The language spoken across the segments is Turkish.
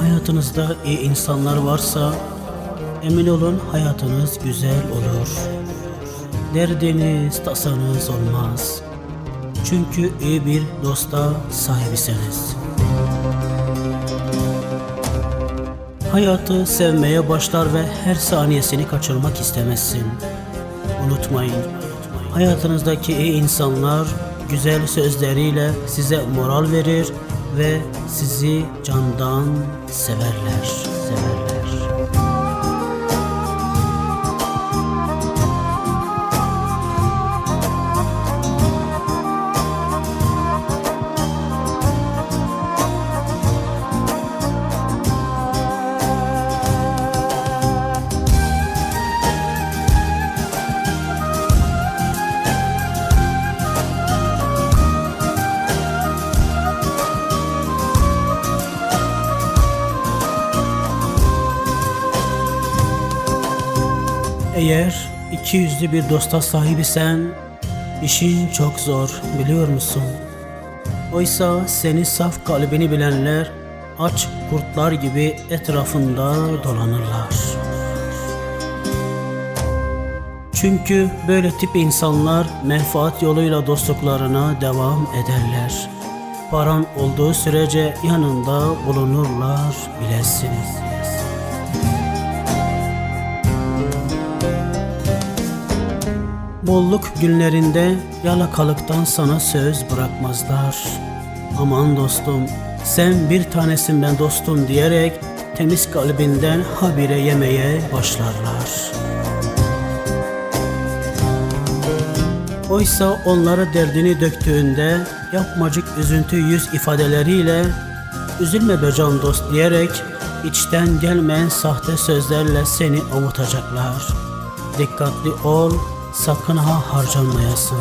Hayatınızda iyi insanlar varsa emin olun hayatınız güzel olur. Derdiniz, tasanız olmaz. Çünkü iyi bir dosta sahibisiniz. Hayatı sevmeye başlar ve her saniyesini kaçırmak istemezsin. Unutmayın, hayatınızdaki iyi insanlar güzel sözleriyle size moral verir ve sizi candan severler, severler. Eğer iki yüzlü bir dosta sahip isen işin çok zor biliyor musun? Oysa senin saf kalbini bilenler aç kurtlar gibi etrafında dolanırlar. Çünkü böyle tip insanlar menfaat yoluyla dostluklarına devam ederler. Paran olduğu sürece yanında bulunurlar bilesiniz. Bolluk günlerinde yalakalıktan sana söz bırakmazlar. Aman dostum, sen bir tanesin ben dostum diyerek temiz kalbinden habire yemeye başlarlar. Oysa onlara derdini döktüğünde yapmacık üzüntü yüz ifadeleriyle üzülme be can dost diyerek içten gelmeyen sahte sözlerle seni avutacaklar. Dikkatli ol, sakın ha harcanmayasın.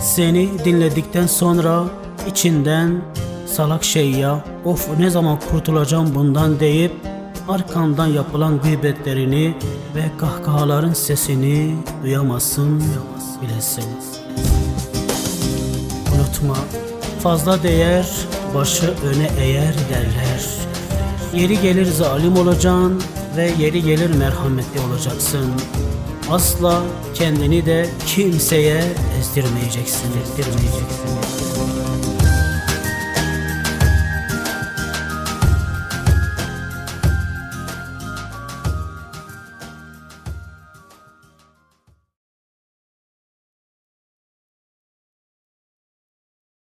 Seni dinledikten sonra içinden salak şey ya of ne zaman kurtulacağım bundan deyip arkandan yapılan gıybetlerini ve kahkahaların sesini duyamazsın bilesin. Unutma fazla değer başı öne eğer derler. Yeri gelir zalim olacaksın ve yeri gelir merhametli olacaksın. Asla kendini de kimseye ezdirmeyeceksin, ezdirmeyeceksin.